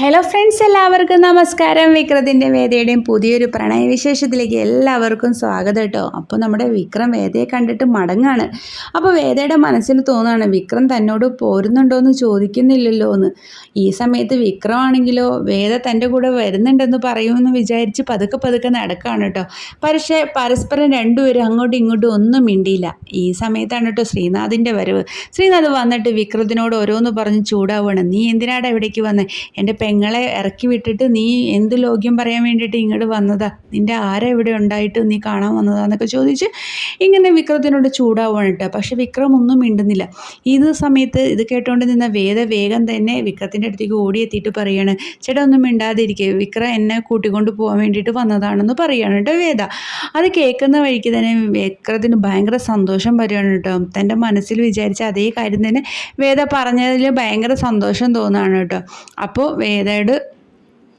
Hello friends എല്ലാവർക്കും നമസ്കാരം. വിക്രത്തിന്റെ വേദയുടെയും പുതിയൊരു പ്രണയവിശേഷത്തിലേക്ക് എല്ലാവർക്കും സ്വാഗതം കേട്ടോ. അപ്പോൾ നമ്മുടെ വിക്രം വേദയെ കണ്ടിട്ട് മടങ്ങാണ്. അപ്പോൾ വേദയുടെ മനസ്സിൽ തോന്നുകയാണ് വിക്രം തന്നോട് പോരുന്നുണ്ടോ എന്ന് ചോദിക്കുന്നില്ലല്ലോ എന്ന്. ഈ സമയത്ത് വിക്രമാണെങ്കിലോ വേദ തന്റെ കൂടെ വരുന്നുണ്ടെന്ന് പറയുമെന്ന് വിചാരിച്ച് പതുക്കെ പതുക്കെ നടക്കുകയാണ് കേട്ടോ. പക്ഷേ പരസ്പരം രണ്ടുപേരും അങ്ങോട്ടും ഇങ്ങോട്ടും ഒന്നും മിണ്ടിയില്ല. ഈ സമയത്താണ് കേട്ടോ ശ്രീനാഥിന്റെ വരവ്. ശ്രീനാഥ് വന്നിട്ട് വിക്രത്തിനോട് ഓരോന്ന് പറഞ്ഞ് ചൂടാവുകയാണ് നീ എന്തിനാടാ ഇവിടേക്ക് വന്നേ? എന്റെ പെങ്ങളെ ഇറക്കി വിട്ടിട്ട് നീ എന്ത് ലോക്യം പറയാൻ വേണ്ടിയിട്ട് ഇങ്ങോട്ട് വന്നതാ? നിന്റെ ആരാ ഇവിടെ ഉണ്ടായിട്ട് നീ കാണാൻ വന്നതാന്നൊക്കെ ചോദിച്ച് ഇങ്ങനെ വിക്രത്തിനോട് ചൂടാവുകയാണ് കേട്ടോ. പക്ഷെ വിക്രം ഒന്നും മിണ്ടുന്നില്ല. ഇത് സമയത്ത് ഇത് കേട്ടുകൊണ്ട് നിന്ന വേദ വേഗം തന്നെ വിക്രത്തിന്റെ അടുത്തേക്ക് ഓടിയെത്തിയിട്ട് പറയാണ് ചേട്ടാ ഒന്നും മിണ്ടാതിരിക്കുക വിക്രം എന്നെ കൂട്ടിക്കൊണ്ട് പോകാൻ വേണ്ടിയിട്ട് വന്നതാണെന്ന് പറയാണ് കേട്ടോ വേദ. അത് കേൾക്കുന്ന വഴിക്ക് തന്നെ വിക്രത്തിന് ഭയങ്കര സന്തോഷം വരികയാണ് കേട്ടോ. തന്റെ മനസ്സിൽ വിചാരിച്ച അതേ കാര്യം തന്നെ വേദ പറഞ്ഞതിൽ ഭയങ്കര സന്തോഷം തോന്നുകയാണ് കേട്ടോ. അപ്പോൾ വേദയോട്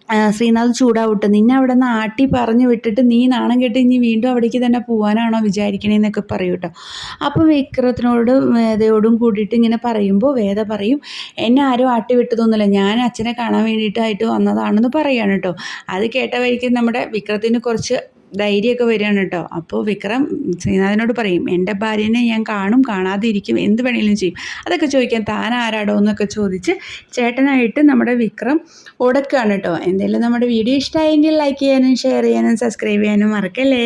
ആ, ശ്രീനാഥ് ചൂടാവട്ടെ നിന്നെ അവിടെ നിന്ന് ആട്ടി പറഞ്ഞു വിട്ടിട്ട് നീ നാണം കെട്ട് ഇനി വീണ്ടും അവിടേക്ക് തന്നെ പോകാനാണോ വിചാരിക്കണേന്നൊക്കെ പറയും കേട്ടോ അപ്പോൾ വിക്രത്തിനോട് വേദയോടും കൂടിയിട്ട് ഇങ്ങനെ പറയുമ്പോൾ വേദ പറയും എന്നെ ആരും ആട്ടി വിട്ടതൊന്നുമില്ല. ഞാൻ അച്ഛനെ കാണാൻ വേണ്ടിയിട്ടായിട്ട് വന്നതാണെന്ന് പറയാണ് കേട്ടോ അത് കേട്ട വഴിക്ക് നമ്മുടെ വിക്രത്തിന് കുറച്ച് ധൈര്യമൊക്കെ വരികയാണ് കേട്ടോ. അപ്പോൾ വിക്രം ശ്രീനാഥനോട് പറയും എന്റെ ഭാര്യനെ ഞാൻ കാണും കാണാതെ ഇരിക്കും എന്ത് വേണമെങ്കിലും ചെയ്യും. അതൊക്കെ ചോദിക്കാൻ താൻ ആരാടോ എന്നൊക്കെ ചോദിച്ച് ചേട്ടനായിട്ട് നമ്മുടെ വിക്രം ഉടക്കുകയാണ് കേട്ടോ. എന്തെങ്കിലും നമ്മുടെ വീഡിയോ ഇഷ്ടമായെങ്കിൽ ലൈക്ക് ചെയ്യാനും ഷെയർ ചെയ്യാനും സബ്സ്ക്രൈബ് ചെയ്യാനും മറക്കല്ലേ?